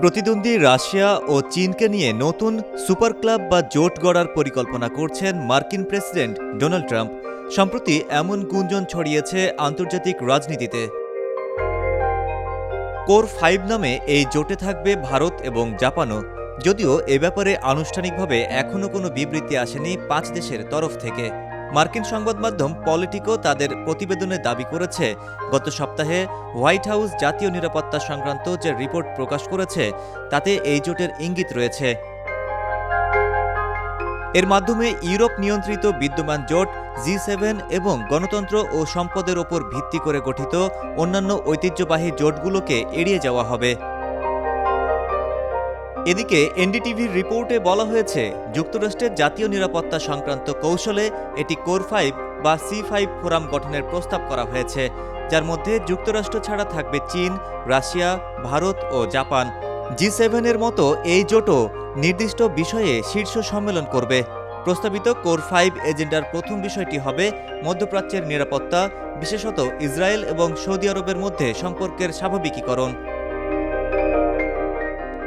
প্রতিদ্বন্দ্বী রাশিয়া ও চীনকে নিয়ে নতুন সুপার ক্লাব বা জোট গড়ার পরিকল্পনা করছেন মার্কিন প্রেসিডেন্ট ডোনাল্ড ট্রাম্প, সম্প্রতি এমন গুঞ্জন ছড়িয়েছে আন্তর্জাতিক রাজনীতিতে। কোর ফাইভ নামে এই জোটে থাকবে ভারত এবং জাপানও, যদিও এ ব্যাপারে আনুষ্ঠানিকভাবে এখনও কোনো বিবৃতি আসেনি পাঁচ দেশের তরফ থেকে। মার্কিন সংবাদ মাধ্যম পলিটিকো তাদের প্রতিবেদনে দাবি করেছে, গত সপ্তাহে হোয়াইট হাউস জাতীয় নিরাপত্তা সংক্রান্ত যে রিপোর্ট প্রকাশ করেছে, তাতে এই জোটের ইঙ্গিত রয়েছে। এর মাধ্যমে ইউরোপ নিয়ন্ত্রিত বিদ্যমান জোট, জি সেভেন এবং গণতন্ত্র ও সম্পদের ওপর ভিত্তি করে গঠিত অন্যান্য ঐতিহ্যবাহী জোটগুলোকে এড়িয়ে যাওয়া হবে। এদিকে এনডিটিভির রিপোর্টে বলা হয়েছে, যুক্তরাষ্ট্রের জাতীয় নিরাপত্তা সংক্রান্ত কৌশলে এটি কোর ফাইভ বা সি ফাইভ ফোরাম গঠনের প্রস্তাব করা হয়েছে, যার মধ্যে যুক্তরাষ্ট্র ছাড়া থাকবে চীন, রাশিয়া, ভারত ও জাপান। জি সেভেনের মতো এই জোটও নির্দিষ্ট বিষয়ে শীর্ষ সম্মেলন করবে। প্রস্তাবিত কোর ফাইভ এজেন্ডার প্রথম বিষয়টি হবে মধ্যপ্রাচ্যের নিরাপত্তা, বিশেষত ইসরায়েল এবং সৌদি আরবের মধ্যে সম্পর্কের স্বাভাবিকীকরণ।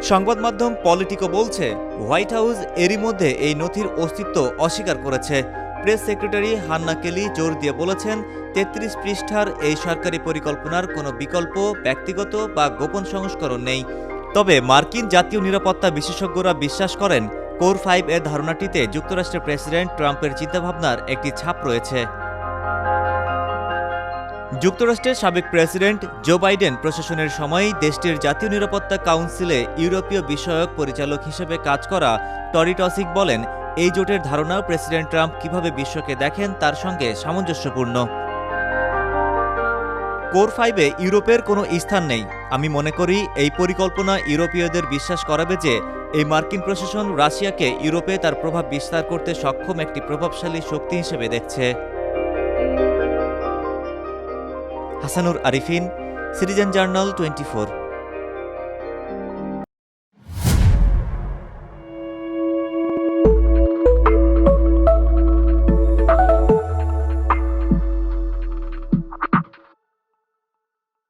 সংবাদ মাধ্যম পলিটিকো বলছে, হোয়াইট হাউস এরই মধ্যে এই নথির অস্তিত্ব অস্বীকার করেছে। প্রেস সেক্রেটারি হান্না কেলি জোর দিয়ে বলেছেন, তেত্রিশ পৃষ্ঠার এই সরকারি পরিকল্পনার কোনো বিকল্প, ব্যক্তিগত বা গোপন সংস্করণ নেই। তবে মার্কিন জাতীয় নিরাপত্তা বিশেষজ্ঞরা বিশ্বাস করেন, কোর ফাইভ এর ধারণাটিতে যুক্তরাষ্ট্রের প্রেসিডেন্ট ট্রাম্পের চিন্তাভাবনার একটি ছাপ রয়েছে। যুক্তরাষ্ট্রের সাবেক প্রেসিডেন্ট জো বাইডেন প্রশাসনের সময় দেশটির জাতীয় নিরাপত্তা কাউন্সিলে ইউরোপীয় বিষয়ক পরিচালক হিসেবে কাজ করা টরি টসিক বলেন, এই জোটের ধারণা প্রেসিডেন্ট ট্রাম্প কীভাবে বিশ্বকে দেখেন তার সঙ্গে সামঞ্জস্যপূর্ণ। কোর ফাইভে ইউরোপের কোনো স্থান নেই। আমি মনে করি এই পরিকল্পনা ইউরোপীয়দের বিশ্বাস করাবে যে, এই মার্কিন প্রশাসন রাশিয়াকে ইউরোপে তার প্রভাব বিস্তার করতে সক্ষম একটি প্রভাবশালী শক্তি হিসেবে দেখছে। Hasanur Arifin citizen journal twenty